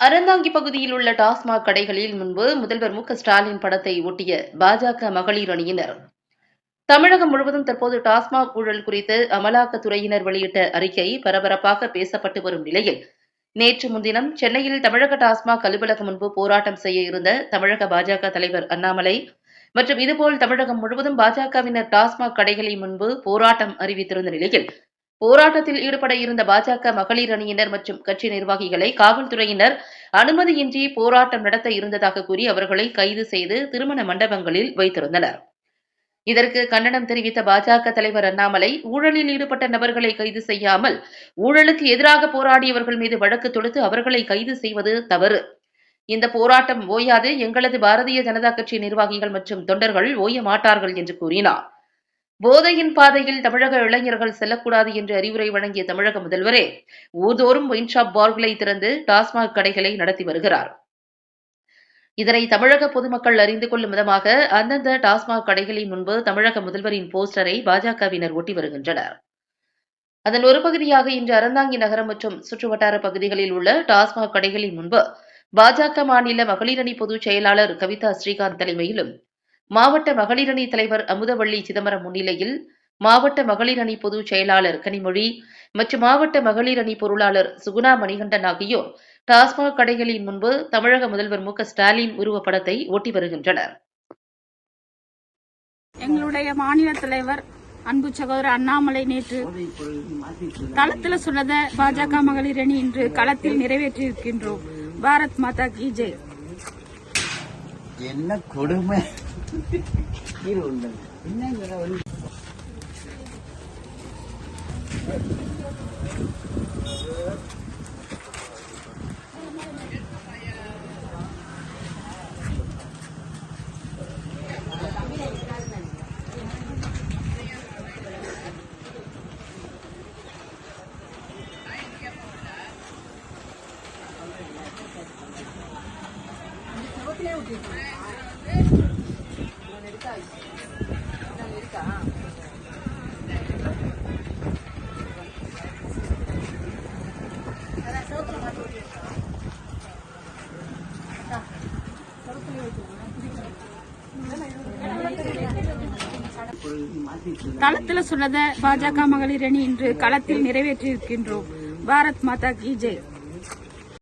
அறந்தாங்கி பகுதியில் உள்ள டாஸ்மாக் கடைகளில் முன்பு முதல்வர் மு ஸ்டாலின் படத்தை ஒட்டிய பாஜக மகளிர் அணியினர். தமிழகம் முழுவதும் தற்போது டாஸ்மாக் ஊழல் குறித்து அமலாக்கத்துறையினர் வெளியிட்ட அறிக்கை பரபரப்பாக பேசப்பட்டு வரும் நிலையில் நேற்று முன்தினம் சென்னையில் தமிழக டாஸ்மாக் அலுவலகம் முன்பு போராட்டம் செய்ய இருந்த தமிழக பாஜக தலைவர் அண்ணாமலை மற்றும் இதுபோல் தமிழகம் முழுவதும் பாஜகவினர் டாஸ்மாக் கடைகளை முன்பு போராட்டம் அறிவித்திருந்த நிலையில் போராட்டத்தில் ஈடுபட இருந்த பாஜக மகளிர் அணியினர் மற்றும் கட்சி நிர்வாகிகளை காவல்துறையினர் அனுமதியின்றி போராட்டம் நடத்த இருந்ததாக கூறி அவர்களை கைது செய்து திருமண மண்டபங்களில் வைத்திருந்தனர். இதற்கு கண்டனம் தெரிவித்த பாஜக தலைவர் அண்ணாமலை ஊழலில் ஈடுபட்ட நபர்களை கைது செய்யாமல் ஊழலுக்கு எதிராக போராடியவர்கள் மீது வழக்கு தொடுத்து அவர்களை கைது செய்வது தவறு. இந்த போராட்டம் ஓயாது எங்களது பாரதிய ஜனதா கட்சி நிர்வாகிகள் மற்றும் தொண்டர்கள் ஓய மாட்டார்கள் என்று கூறினார். போதையின் பாதையில் தமிழக இளைஞர்கள் செல்லக்கூடாது என்று அறிவுரை வழங்கிய தமிழக முதல்வரே ஊர்தோறும் ஒயின் ஷாப் பார்களை திறந்து டாஸ்மாக் கடைகளை நடத்தி வருகிறார். இதனை தமிழக பொதுமக்கள் அறிந்து கொள்ளும் விதமாக அந்தந்த டாஸ்மாக் கடைகளின் முன்பு தமிழக முதல்வரின் போஸ்டரை பாஜகவினர் ஒட்டி வருகின்றனர். அதன் ஒரு பகுதியாக இன்று அறந்தாங்கி நகரம் மற்றும் சுற்றுவட்டார பகுதிகளில் உள்ள டாஸ்மாக் கடைகளின் முன்பு பாஜக மாநில மகளிரணி பொதுச் செயலாளர் கவிதா ஸ்ரீகாந்த் தலைமையிலும் மாவட்ட மகளிரணி தலைவர் அமுதவள்ளி சிதம்பரம் முன்னிலையில் மாவட்ட மகளிரணி பொதுச் செயலாளர் கனிமொழி மற்றும் மாவட்ட மகளிரணி பொருளாளர் சுகுணா மணிகண்டன் ஆகியோர் டாஸ்மாக் கடைகளின் முன்பு தமிழக முதல்வர் மு ஸ்டாலின் உருவப்படத்தை ஒட்டி வருகின்றனர். எங்களுடைய மாநில தலைவர் அன்பு சகோதரர் அண்ணாமலை நேற்று களத்தில் சொன்னதை பாஜக மகளிர் அணி இன்று களத்தில் நிறைவேற்றியிருக்கின்றோம். பாரத் மாதா கி ஜெய். என்ன கொடுமை? கீழே பக்கத்துலயே என்னங்கிற இருக்கா களத்தில் சொன்னத பாஜக மகளிர் அணி இன்று களத்தில் நிறைவேற்றியிருக்கின்றோம். பாரத் மாதா கி ஜெய்.